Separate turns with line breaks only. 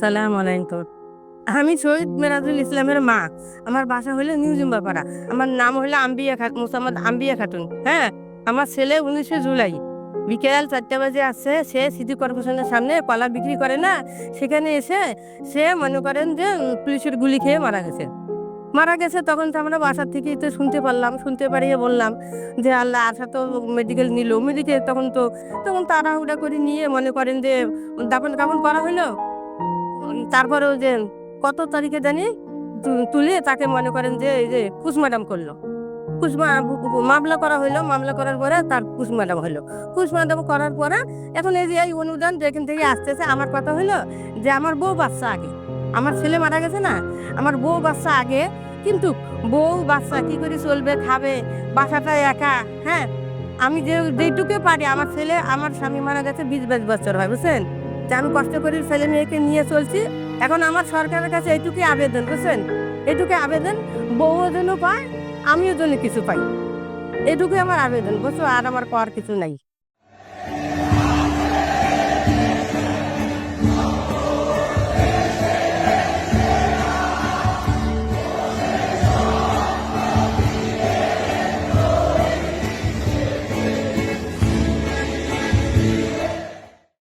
সালাম আলাইকুম। আমি শহীদ মেরাজুল ইসলামের মা। আমার বাসা হলো নিউ জিম্বাপাড়া। আমার নাম হলো আম্বিয়া খাতুন মুসাম্মদ আম্বিয়া খাতুন। হ্যাঁ আমার ছেলে উনিশে জুলাই। বিকেল চারটা বাজে আসছে সে সিটি কর্পোরেশনের সামনে কলা বিক্রি করে না। সেখানে এসে সে মনে করেন যে পুলিশের গুলি খেয়ে মারা গেছে। মারা গেছে তখন তো আমরা বাসার থেকেই তো শুনতে পারলাম। শুনতে পারিয়ে বললাম যে, আল্লাহ আশা তো মেডিকেল নিল। মেডিকেল তখন তো তখন তাড়াহুড়া করে নিয়ে মনে করেন যে দাপন কাপন করা হলো। উম, তারপরেও যে কত তারিখে জানি তুলে তাকে মনে করেন যে এই যে কুসমাডাম করল। কুসমা মামলা করা হইল মামলা করার পরে তার কুসমাডাম হলো কুসমাডাম করার পরে এখন এই যে এই অনুদান যেখান থেকে আসতেছে আমার কথা হলো যে আমার বউ বাচ্চা আগে। আমার ছেলে মারা গেছে না আমার বউ বাচ্চা আগে কিন্তু বউ বাচ্চা কি করে চলবে খাবে বাসাটা একা হ্যাঁ? আমি যে যেটুকু পারি আমার ছেলে আমার স্বামী মারা গেছে বিশ বাইশ বছর হয় বুঝছেন? যে আমি কষ্ট করে ছেলে মেয়েকে নিয়ে চলছি, এখন আমার সরকারের কাছে এইটুকুই আবেদন, বুঝছেন? এইটুকু আবেদন, বউও জন্য পায়, আমিও জন্য কিছু পাই। এটুকুই আমার আবেদন, বুঝছ? আর আমার পাওয়ার কিছু নাই।